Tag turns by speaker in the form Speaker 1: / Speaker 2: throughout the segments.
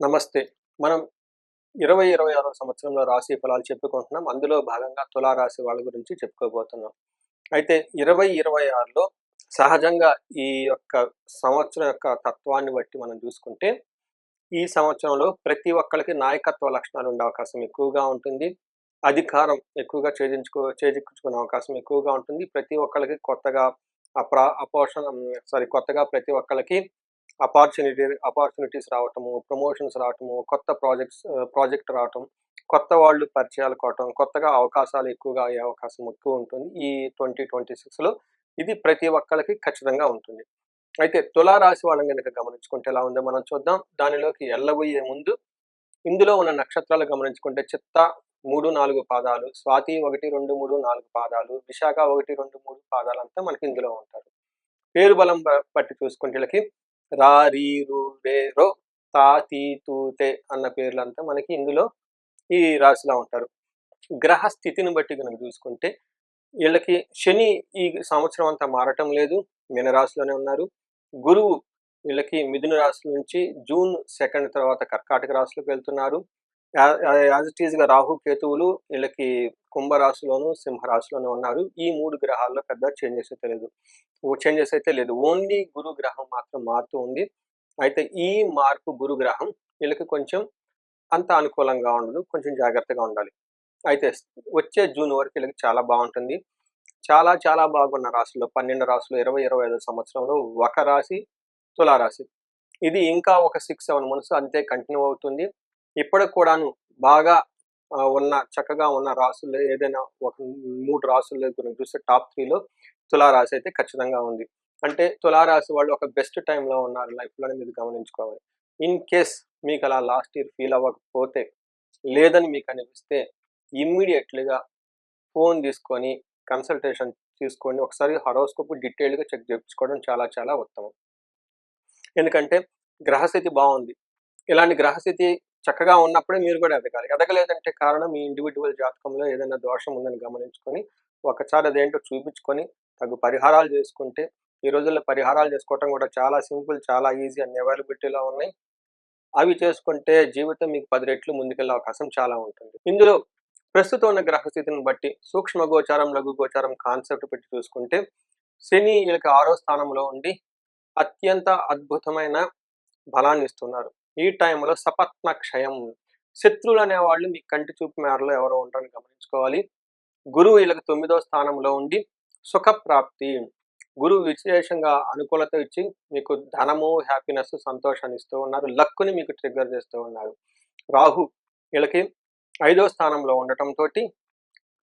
Speaker 1: నమస్తే. మనం ఇరవై ఇరవై ఆరో సంవత్సరంలో రాశి ఫలాలు చెప్పుకుంటున్నాం. అందులో భాగంగా తులారాశి వాళ్ళ గురించి చెప్పుకోబోతున్నాం. అయితే ఇరవై ఇరవై ఆరులో సహజంగా ఈ యొక్క సంవత్సరం యొక్క తత్వాన్ని బట్టి మనం చూసుకుంటే ఈ సంవత్సరంలో ప్రతి ఒక్కరికి నాయకత్వ లక్షణాలు ఉండే అవకాశం ఎక్కువగా ఉంటుంది. అధికారం ఎక్కువగా చేజించుకో చేజిక్కుంచుకునే అవకాశం ఎక్కువగా ఉంటుంది. ప్రతి ఒక్కరికి కొత్తగా అప్రా అపోషణ సారీ కొత్తగా ప్రతి ఒక్కరికి అపార్చునిటీ అపార్చునిటీస్ రావటము ప్రమోషన్స్ రావటము కొత్త ప్రాజెక్ట్స్ ప్రాజెక్ట్ రావటం కొత్త వాళ్ళు పరిచయాలు కావటం కొత్తగా అవకాశాలు ఎక్కువగా అయ్యే అవకాశం ఎక్కువ ఉంటుంది ఈ ట్వంటీ ట్వంటీ సిక్స్లో ఇది ప్రతి ఒక్కరికి ఖచ్చితంగా ఉంటుంది. అయితే తులారాశి వాళ్ళని కనుక గమనించుకుంటే ఎలా ఉందో మనం చూద్దాం. దానిలోకి ఎల్లబోయే ముందు ఇందులో ఉన్న నక్షత్రాలు గమనించుకుంటే చిత్త మూడు నాలుగు పాదాలు స్వాతి ఒకటి రెండు మూడు నాలుగు పాదాలు విశాఖ ఒకటి రెండు మూడు పాదాలు అంతా మనకి ఇందులో ఉంటారు. పేరు బలం బట్టి చూసుకుంటే వీళ్ళకి రా రీ రు రే రో తా తీ తూ తే అన్న పేర్లంతా మనకి ఇందులో ఈ రాశిలో ఉంటారు. గ్రహ స్థితిని బట్టి కనుక చూసుకుంటే వీళ్ళకి శని ఈ సంవత్సరం అంతా మారటం లేదు మీనరాశిలోనే ఉన్నారు. గురువు వీళ్ళకి మిథున రాశి నుంచి జూన్ సెకండ్ తర్వాత కర్కాటక రాశిలోకి వెళ్తున్నారు. యాజ్ ఇట్ ఈస్గా రాహు కేతువులు వీళ్ళకి కుంభరాశిలోను సింహరాశిలోనూ ఉన్నారు. ఈ మూడు గ్రహాల్లో పెద్ద చేంజెస్ అయితే లేదు. చేంజెస్ అయితే లేదు. ఓన్లీ గురు గ్రహం మాత్రం మారుతూ ఉంది. అయితే ఈ మార్పు గురు గ్రహం వీళ్ళకి కొంచెం అంత అనుకూలంగా ఉండదు. కొంచెం జాగ్రత్తగా ఉండాలి. అయితే వచ్చే జూన్ వరకు వీళ్ళకి చాలా బాగుంటుంది. చాలా చాలా బాగున్న రాశుల్లో పన్నెండు రాశులు ఇరవై ఇరవై ఐదు సంవత్సరంలో ఒక రాశి తులారాశి. ఇది ఇంకా ఒక సిక్స్ సెవెన్ మంత్స్ అంతే కంటిన్యూ అవుతుంది. ఇప్పటికి కూడాను బాగా ఉన్న చక్కగా ఉన్న రాసులు ఏదైనా ఒక మూడు రాసుల్లో గురించి చూస్తే టాప్ త్రీలో తులారాశి అయితే ఖచ్చితంగా ఉంది. అంటే తులారాశి వాళ్ళు ఒక బెస్ట్ టైంలో ఉన్నారు లైఫ్లోనే మీరు గమనించుకోవాలి. ఇన్ కేస్ మీకు అలా లాస్ట్ ఇయర్ ఫీల్ అవ్వకపోతే లేదని మీకు అనిపిస్తే ఇమ్మీడియట్లీగా ఫోన్ తీసుకొని కన్సల్టేషన్ తీసుకొని ఒకసారి హరోస్కోప్ డీటెయిల్గా చెక్ చేయించుకోవడం చాలా చాలా ఉత్తమం. ఎందుకంటే గ్రహస్థితి బాగుంది. ఇలాంటి గ్రహస్థితి చక్కగా ఉన్నప్పుడే మీరు కూడా ఎదగాలి ఎదగలేదంటే కారణం మీ ఇండివిజువల్ జాతకంలో ఏదైనా దోషం ఉందని గమనించుకొని ఒకసారి అదేంటో చూపించుకొని తగు పరిహారాలు చేసుకుంటే ఈ రోజుల్లో పరిహారాలు చేసుకోవటం కూడా చాలా సింపుల్ చాలా ఈజీ అన్ని అవైలబిలిటీలో ఉన్నాయి. అవి చేసుకుంటే జీవితం మీకు పది రెట్లు ముందుకెళ్ళే అవకాశం చాలా ఉంటుంది. ఇందులో ప్రస్తుతం ఉన్న గ్రహస్థితిని బట్టి సూక్ష్మ గోచారం లఘు గోచారం కాన్సెప్ట్ పెట్టి చూసుకుంటే శని వీళ్ళకి ఆరో స్థానంలో ఉండి అత్యంత అద్భుతమైన బలాన్ని ఇస్తున్నారు ఈ టైంలో సపత్న క్షయం. శత్రువులు అనేవాళ్ళు మీ కంటి చూపు మేరలో ఎవరో ఉంటారని గమనించుకోవాలి. గురువు వీళ్ళకి తొమ్మిదో స్థానంలో ఉండి సుఖప్రాప్తి. గురువు విశేషంగా అనుకూలత ఇచ్చి మీకు ధనము హ్యాపీనెస్ సంతోషాన్ని ఇస్తూ ఉన్నారు. లక్కుని మీకు ట్రిగ్గర్ చేస్తూ ఉన్నారు. రాహు వీళ్ళకి ఐదో స్థానంలో ఉండటంతో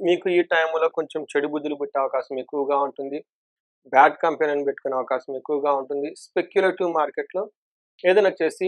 Speaker 1: మీకు ఈ టైంలో కొంచెం చెడు బుద్ధులు పుట్టే అవకాశం ఎక్కువగా ఉంటుంది. బ్యాడ్ కంపెనీని పెట్టుకునే అవకాశం ఎక్కువగా ఉంటుంది. స్పెక్యులేటివ్ మార్కెట్లో ఏదైనా చేసి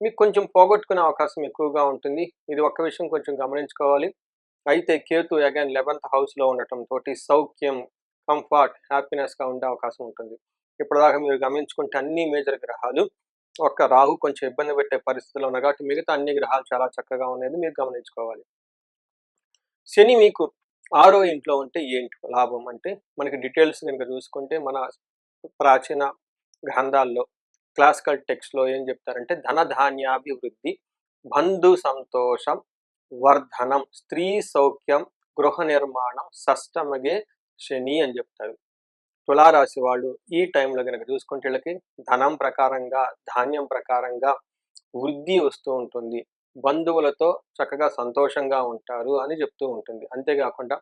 Speaker 1: మీకు కొంచెం పోగొట్టుకునే అవకాశం ఎక్కువగా ఉంటుంది. ఇది ఒక్క విషయం కొంచెం గమనించుకోవాలి. అయితే కేతు అగైన్ లెవెన్త్ హౌస్లో ఉండటం తోటి సౌఖ్యం కంఫర్ట్ హ్యాపీనెస్గా ఉండే అవకాశం ఉంటుంది. ఇప్పటిదాకా మీరు గమనించుకుంటే అన్ని మేజర్ గ్రహాలు ఒక్క రాహు కొంచెం ఇబ్బంది పెట్టే పరిస్థితిలో ఉన్నాయి కాబట్టి మిగతా అన్ని గ్రహాలు చాలా చక్కగా ఉన్నది మీరు గమనించుకోవాలి. శని మీకు ఆరో ఇంట్లో ఉంటే ఏంటి లాభం అంటే మనకి డీటెయిల్స్ కనుక చూసుకుంటే మన ప్రాచీన గ్రంథాల్లో క్లాసికల్ టెక్స్ట్లో ఏం చెప్తారంటే ధనధాన్యాభివృద్ధి బంధు సంతోషం వర్ధనం స్త్రీ సౌఖ్యం గృహ నిర్మాణం సష్టమగే శని అని చెప్తారు. తులారాశి వాళ్ళు ఈ టైంలో కనుక చూసుకుంటే వీళ్ళకి ధనం ప్రకారంగా ధాన్యం ప్రకారంగా వృద్ధి వస్తూ ఉంటుంది. బంధువులతో చక్కగా సంతోషంగా ఉంటారు అని చెప్తూ ఉంటుంది. అంతేకాకుండా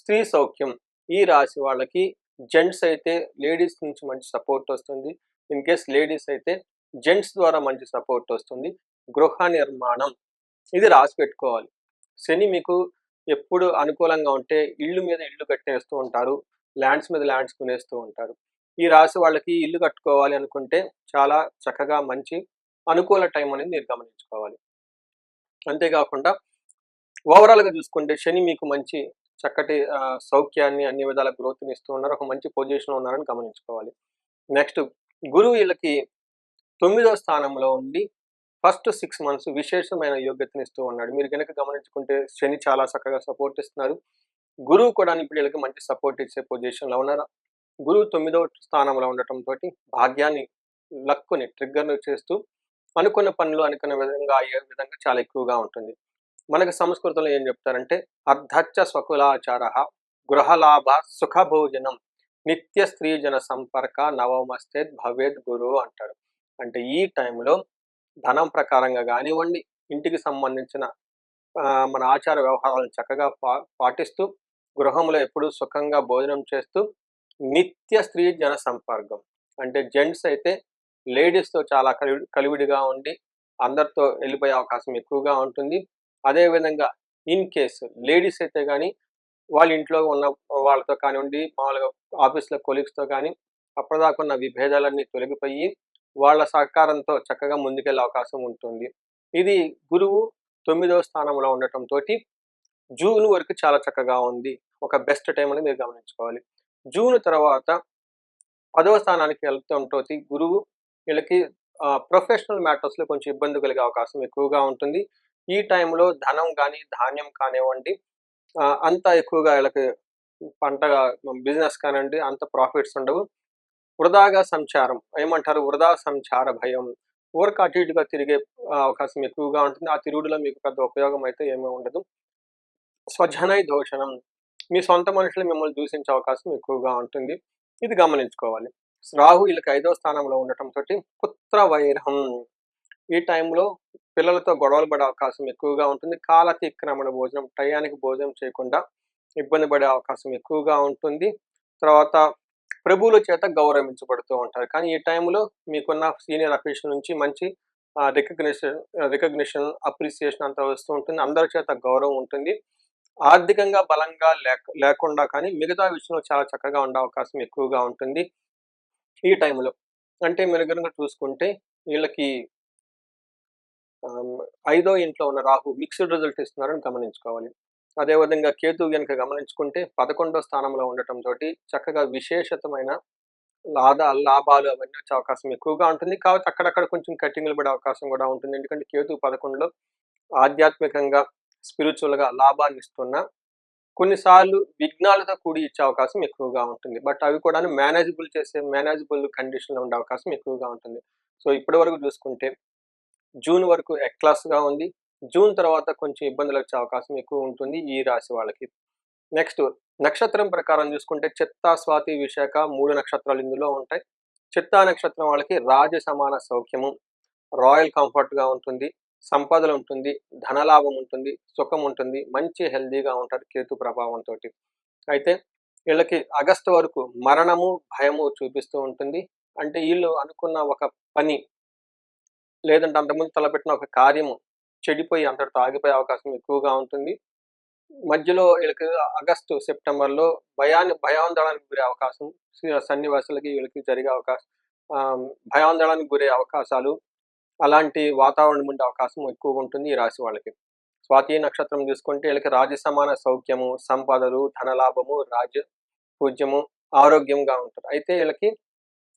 Speaker 1: స్త్రీ సౌఖ్యం ఈ రాశి వాళ్ళకి జెంట్స్ అయితే లేడీస్ నుంచి మంచి సపోర్ట్ వస్తుంది. ఇన్ కేస్ లేడీస్ అయితే జెంట్స్ ద్వారా మంచి సపోర్ట్ వస్తుంది. గృహ నిర్మాణం ఇది రాసి పెట్టుకోవాలి. శని మీకు ఎప్పుడు అనుకూలంగా ఉంటే ఇల్లు మీద ఇల్లు కట్టేస్తూ ఉంటారు. ల్యాండ్స్ మీద ల్యాండ్స్ కొనేస్తూ ఉంటారు. ఈ రాశి వాళ్ళకి ఇల్లు కట్టుకోవాలి అనుకుంటే చాలా చక్కగా మంచి అనుకూల టైం అనేది మీరు గమనించుకోవాలి. అంతేకాకుండా ఓవరాల్గా చూసుకుంటే శని మీకు మంచి చక్కటి సౌఖ్యాన్ని అన్ని విధాల గ్రోత్ని ఇస్తూ ఉన్నారు. ఒక మంచి పొజిషన్లో ఉన్నారని గమనించుకోవాలి. నెక్స్ట్ గురువు వీళ్ళకి తొమ్మిదో స్థానంలో ఉండి ఫస్ట్ సిక్స్ మంత్స్ విశేషమైన యోగ్యతనిస్తూ ఉన్నాడు. మీరు కనుక గమనించుకుంటే శని చాలా చక్కగా సపోర్ట్ ఇస్తున్నారు. గురువు కూడా ఇప్పుడు వీళ్ళకి మంచి సపోర్ట్ ఇచ్చే పొజిషన్లో ఉన్నారు? గురువు తొమ్మిదో స్థానంలో ఉండటం తోటి భాగ్యాన్ని లక్కుని ట్రిగ్గర్ చేస్తూ అనుకున్న పనులు అనుకున్న విధంగా అయ్యే విధంగా చాలా ఎక్కువగా ఉంటుంది. మనకి సంస్కృతంలో ఏం చెప్తారంటే అర్ధచ్చ స్వకులాచార గృహలాభ సుఖభోజనం. నిత్య స్త్రీ జన సంపర్క నవమస్తే భవేద్ గురు అంటాడు. అంటే ఈ టైంలో ధనం ప్రకారంగా కానివ్వండి ఇంటికి సంబంధించిన మన ఆచార వ్యవహారాలను చక్కగా పా పాటిస్తూ గృహంలో ఎప్పుడు సుఖంగా భోజనం చేస్తూ నిత్య స్త్రీ జన సంపర్కం. అంటే జెంట్స్ అయితే లేడీస్తో చాలా కలివి కలివిడిగా ఉండి అందరితో వెళ్ళిపోయే అవకాశం ఎక్కువగా ఉంటుంది. అదేవిధంగా ఇన్ కేసు లేడీస్ అయితే కానీ వాళ్ళ ఇంట్లో ఉన్న వాళ్ళతో కానివ్వండి మామూలుగా ఆఫీస్లో కొలీగ్స్తో కానీ అప్పటిదాకా ఉన్న విభేదాలన్నీ తొలగిపోయి వాళ్ళ సహకారంతో చక్కగా ముందుకెళ్ళే అవకాశం ఉంటుంది. ఇది గురువు తొమ్మిదవ స్థానంలో ఉండటంతో జూన్ వరకు చాలా చక్కగా ఉంది. ఒక బెస్ట్ టైం అని మీరు గమనించుకోవాలి. జూన్ తర్వాత పదవ స్థానానికి వెళ్తుంటో గురువు వీళ్ళకి ప్రొఫెషనల్ మ్యాటర్స్లో కొంచెం ఇబ్బంది కలిగే అవకాశం ఎక్కువగా ఉంటుంది. ఈ టైంలో ధనం కానీ ధాన్యం కానివ్వండి అంత ఎక్కువగా వీళ్ళకి పంటగా బిజినెస్ కానివ్వండి అంత ప్రాఫిట్స్ ఉండవు. వృధాగా సంచారం ఏమంటారు? వృధా సంచార భయం. ఊరికి అటు ఇటుగా తిరిగే అవకాశం ఎక్కువగా ఉంటుంది. ఆ తిరుగుడులో మీకు పెద్ద ఉపయోగం అయితే ఏమీ ఉండదు. స్వజనై దోషణం. మీ సొంత మనుషులు మిమ్మల్ని దూషించే అవకాశం ఎక్కువగా ఉంటుంది. ఇది గమనించుకోవాలి. రాహు వీళ్ళకి ఐదో స్థానంలో ఉండటంతో పుత్ర వైరం. ఈ టైంలో పిల్లలతో గొడవలు పడే అవకాశం ఎక్కువగా ఉంటుంది. కాలతిక్రమణ భోజనం టయానికి భోజనం చేయకుండా ఇబ్బంది పడే అవకాశం ఎక్కువగా ఉంటుంది. తర్వాత ప్రభువుల చేత గౌరవించబడుతూ ఉంటారు. కానీ ఈ టైంలో మీకున్న సీనియర్ అఫీషియల్ నుంచి మంచి రికగ్నిషన్ రికగ్నిషన్ అప్రిసియేషన్ అంతా వస్తూ ఉంటుంది. అందరి చేత గౌరవం ఉంటుంది. ఆర్థికంగా బలంగా లేక లేకుండా కానీ మిగతా విషయంలో చాలా చక్కగా ఉండే అవకాశం ఎక్కువగా ఉంటుంది ఈ టైంలో. అంటే మీరు కనుక చూసుకుంటే వీళ్ళకి ఐదో ఇంట్లో ఉన్న రాహు మిక్స్డ్ రిజల్ట్ ఇస్తున్నారని గమనించుకోవాలి. అదేవిధంగా కేతు కనుక గమనించుకుంటే పదకొండో స్థానంలో ఉండటంతో చక్కగా విశేషతమైన లాభ లాభాలు అవన్నీ వచ్చే అవకాశం ఎక్కువగా ఉంటుంది. కాబట్టి అక్కడక్కడ కొంచెం కట్టింగ్లు పడే అవకాశం కూడా ఉంటుంది. ఎందుకంటే కేతు పదకొండులో ఆధ్యాత్మికంగా స్పిరిచువల్గా లాభాన్ని ఇస్తున్న కొన్నిసార్లు విఘ్నాలతో కూడి ఇచ్చే అవకాశం ఎక్కువగా ఉంటుంది. బట్ అవి కూడా మేనేజబుల్ చేసే మేనేజబుల్ కండిషన్లో ఉండే అవకాశం ఎక్కువగా ఉంటుంది. సో ఇప్పటి వరకు చూసుకుంటే జూన్ వరకు ఎక్లాస్గా ఉంది. జూన్ తర్వాత కొంచెం ఇబ్బందులు వచ్చే అవకాశం ఎక్కువ ఉంటుంది ఈ రాశి వాళ్ళకి. నెక్స్ట్ నక్షత్రం ప్రకారం చూసుకుంటే చిత్తా స్వాతి విశాఖ మూడు నక్షత్రాలు ఇందులో ఉంటాయి. చిత్తా నక్షత్రం వాళ్ళకి రాజ సమాన సౌఖ్యము రాయల్ కంఫర్ట్గా ఉంటుంది సంపదలు ఉంటుంది ధనలాభం ఉంటుంది సుఖం ఉంటుంది మంచి హెల్దీగా ఉంటారు కేతు ప్రభావంతో అయితే వీళ్ళకి ఆగస్టు వరకు మరణము భయము చూపిస్తూ ఉంటుంది. అంటే వీళ్ళు అనుకున్న ఒక పని లేదంటే అంతకుముందు తలపెట్టిన ఒక కార్యము చెడిపోయి అంతటితో ఆగిపోయే అవకాశం ఎక్కువగా ఉంటుంది. మధ్యలో వీళ్ళకి ఆగస్టు సెప్టెంబర్లో భయాన్ని భయాందోళనకు గురే అవకాశం సన్నివాసులకి వీళ్ళకి జరిగే అవకాశం భయాందోళనకు గురే అవకాశాలు అలాంటి వాతావరణం ఉండే అవకాశం ఎక్కువగా ఉంటుంది ఈ రాశి వాళ్ళకి. స్వాతి నక్షత్రం చూసుకుంటే వీళ్ళకి రాజ్య సమాన సౌఖ్యము సంపదలు ధనలాభము రాజ్య పూజ్యము ఆరోగ్యంగా ఉంటారు. అయితే వీళ్ళకి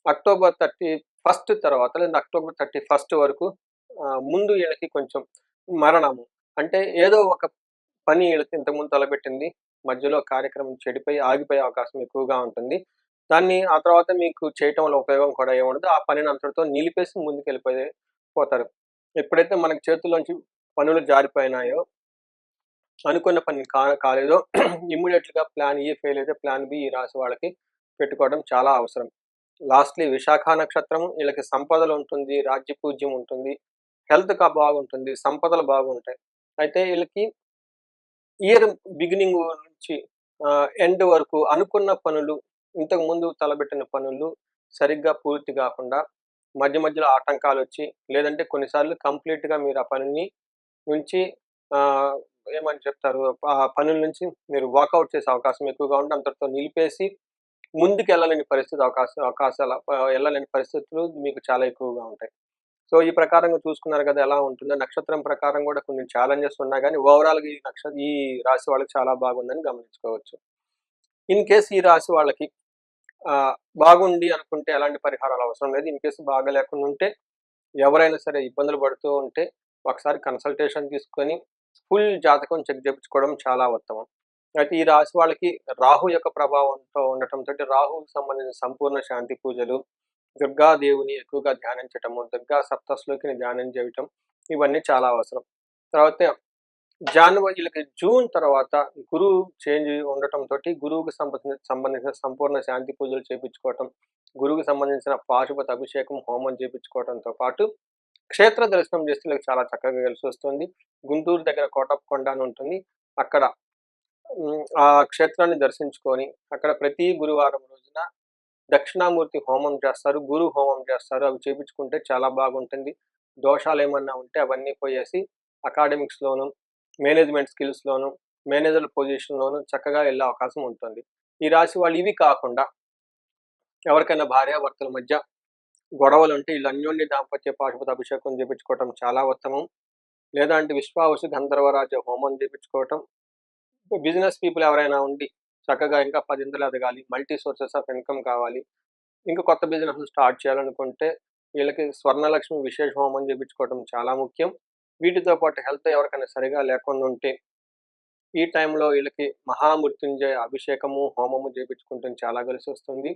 Speaker 1: అక్టోబర్ థర్టీ ఫస్ట్ తర్వాత లేదా అక్టోబర్ థర్టీ ఫస్ట్ వరకు ముందు వీళ్ళకి కొంచెం మరణము. అంటే ఏదో ఒక పని వీళ్ళకి ఇంతకుముందు తలపెట్టింది. మధ్యలో కార్యక్రమం చెడిపోయి ఆగిపోయే అవకాశం ఎక్కువగా ఉంటుంది. దాన్ని ఆ తర్వాత మీకు చేయటంలో ఉపయోగం కూడా ఏముండదు ఆ పనిని అంతటితో నిలిపేసి ముందుకు వెళ్ళిపోయి పోతారు. ఎప్పుడైతే మనకి చేతుల్లోంచి పనులు జారిపోయినాయో అనుకున్న పని కా కాలేదో ఇమ్మీడియట్గా ప్లాన్ ఏ ఫెయిల్ అయితే ప్లాన్ బి ఈ రాసి వాళ్ళకి పెట్టుకోవడం చాలా అవసరం. లాస్ట్లీ విశాఖ నక్షత్రం వీళ్ళకి సంపదలు ఉంటుంది రాజ్య పూజ్యం ఉంటుంది హెల్త్ కా బాగుంటుంది సంపదలు బాగుంటాయి. అయితే వీళ్ళకి ఇయర్ బిగినింగ్ నుంచి ఎండ్ వరకు అనుకున్న పనులు ఇంతకు ముందు తలబెట్టిన పనులు సరిగ్గా పూర్తి కాకుండా మధ్య మధ్యలో ఆటంకాలు వచ్చి లేదంటే కొన్నిసార్లు కంప్లీట్గా మీరు ఆ పనిని నుంచి ఏమని చెప్తారు? ఆ పనుల నుంచి మీరు వాకౌట్ చేసే అవకాశం ఎక్కువగా ఉంటే అంతటితో నిలిపేసి ముందుకు వెళ్ళలేని పరిస్థితి అవకాశం అవకాశాలు వెళ్ళలేని పరిస్థితులు మీకు చాలా ఎక్కువగా ఉంటాయి. సో ఈ ప్రకారంగా చూసుకున్నారు కదా ఎలా ఉంటుందో నక్షత్రం ప్రకారం కూడా కొన్ని ఛాలెంజెస్ ఉన్నా కానీ ఓవరాల్గా ఈ నక్షత్ర ఈ రాశి వాళ్ళకి చాలా బాగుందని గమనించుకోవచ్చు. ఇన్ కేస్ ఈ రాశి వాళ్ళకి బాగుండి అనుకుంటే ఎలాంటి పరిహారాలు అవసరం లేదు. ఇన్ కేసు బాగా లేకుండా ఉంటే ఎవరైనా సరే ఇబ్బందులు పడుతూ ఉంటే ఒకసారి కన్సల్టేషన్ తీసుకొని ఫుల్ జాతకం చెక్ చేయించుకోవడం చాలా ఉత్తమం. అయితే ఈ రాశి వాళ్ళకి రాహు యొక్క ప్రభావంతో ఉండటంతో రాహుకి సంబంధించిన సంపూర్ణ శాంతి పూజలు దుర్గాదేవిని ఎక్కువగా ధ్యానించటము దుర్గా సప్తశ్లోకిని ధ్యానం చేయటం ఇవన్నీ చాలా అవసరం. తర్వాత జనవరికి జూన్ తర్వాత గురువు చేంజ్ ఉండటంతో గురువుకి సంబంధించిన సంబంధించిన సంపూర్ణ శాంతి పూజలు చేపించుకోవటం గురువుకి సంబంధించిన పాశుపతి అభిషేకం హోమం చేయించుకోవడంతో పాటు క్షేత్ర దర్శనం చేస్తే చాలా చక్కగా కలిసి వస్తుంది. గుంటూరు దగ్గర కోటప్పకొండ అని ఉంటుంది. అక్కడ ఆ క్షేత్రాన్ని దర్శించుకొని అక్కడ ప్రతి గురువారం రోజున దక్షిణామూర్తి హోమం చేస్తారు గురు హోమం చేస్తారు. అవి చేపించుకుంటే చాలా బాగుంటుంది. దోషాలు ఏమన్నా ఉంటే అవన్నీ పోయేసి అకాడమిక్స్లోను మేనేజ్మెంట్ స్కిల్స్లోను మేనేజర్ పొజిషన్లోను చక్కగా వెళ్ళే అవకాశం ఉంటుంది. ఈ రాశి వాళ్ళు ఇవి కాకుండా ఎవరికైనా భార్యాభర్తల మధ్య గొడవలు ఉంటే వీళ్ళు అన్యోన్య దాంపత్య పాశుపత అభిషేకం చేపించుకోవటం చాలా ఉత్తమం. లేదంటే విశ్వావసు గంధర్వరాజ హోమం చేపించుకోవటం బిజినెస్ పీపుల్ ఎవరైనా ఉండి చక్కగా ఇంకా పదింతలు ఎదగాలి మల్టీ సోర్సెస్ ఆఫ్ ఇన్కమ్ కావాలి ఇంకా కొత్త బిజినెస్ స్టార్ట్ చేయాలనుకుంటే వీళ్ళకి స్వర్ణలక్ష్మి విశేష హోమం చేయించుకోవడం చాలా ముఖ్యం. వీటితో పాటు హెల్త్ ఎవరికైనా సరిగా లేకుండా ఉంటే ఈ టైంలో వీళ్ళకి మహామృత్యుంజయ అభిషేకము హోమము చేయించుకుంటే చాలా కలిసి వస్తుంది.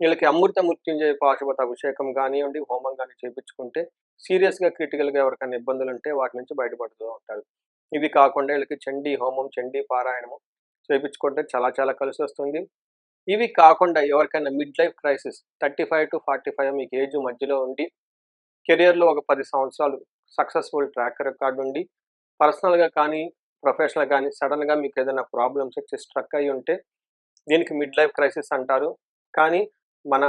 Speaker 1: వీళ్ళకి అమృత మృత్యుంజయ పాశుపత అభిషేకం కానివ్వండి హోమం కానీ చేయించుకుంటే సీరియస్గా క్రిటికల్గా ఎవరికైనా ఇబ్బందులు ఉంటే వాటి నుంచి బయటపడుతూ ఉంటారు. ఇవి కాకుండా వీళ్ళకి చండీ హోమం చండీ పారాయణము చేయించుకుంటే చాలా చాలా కలిసి వస్తుంది ఇవి కాకుండా ఎవరికైనా mid life crisis thirty five to forty five మీకు ఏజ్ మధ్యలో ఉండి కెరియర్లో ఒక పది సంవత్సరాలు సక్సెస్ఫుల్ ట్రాక్ రికార్డ్ ఉండి పర్సనల్గా కానీ ప్రొఫెషనల్ కానీ సడన్గా మీకు ఏదైనా ప్రాబ్లమ్స్ వచ్చి స్ట్రక్ అయి ఉంటే దీనికి మిడ్ లైఫ్ క్రైసిస్ అంటారు. కానీ మన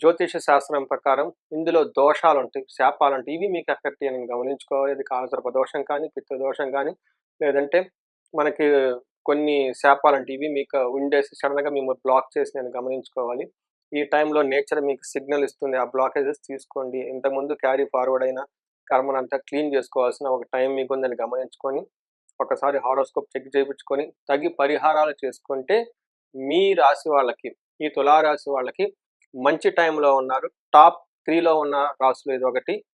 Speaker 1: జ్యోతిష శాస్త్రం ప్రకారం ఇందులో దోషాలు ఉంటాయి శాపాలు ఉంటాయి ఇవి మీకు ఎఫెక్ట్ అని గమనించుకోవాలి. అది కాలసర్ప దోషం కానీ పిత్త దోషం కానీ లేదంటే మనకి కొన్ని శాపాలు అంటే ఇవి మీకు ఉండేసి సడన్గా మేము బ్లాక్ చేసి నేను గమనించుకోవాలి. ఈ టైంలో నేచర్ మీకు సిగ్నల్ ఇస్తుంది. ఆ బ్లాకేజెస్ తీసుకోండి. ఇంతకుముందు క్యారీ ఫార్వర్డ్ అయిన కర్మనంతా క్లీన్ చేసుకోవాల్సిన ఒక టైం మీకు ఉందని గమనించుకొని ఒకసారి హారోస్కోప్ చెక్ చేయించుకొని తగి పరిహారాలు చేసుకుంటే మీ రాశి వాళ్ళకి ఈ తులారాశి వాళ్ళకి మంచి టైంలో ఉన్నారు. టాప్ త్రీలో ఉన్న రాసులు ఇది ఒకటి.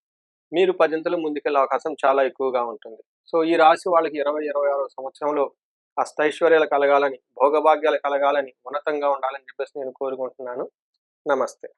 Speaker 1: మీరు పదింతలు ముందుకెళ్ళే అవకాశం చాలా ఎక్కువగా ఉంటుంది. సో ఈ రాశి వాళ్ళకి ఇరవై ఇరవై ఆరో సంవత్సరంలో అష్టైశ్వర్యాలు కలగాలని భోగభాగ్యాలు కలగాలని ఉన్నతంగా ఉండాలని చెప్పేసి నేను కోరుకుంటున్నాను. నమస్తే.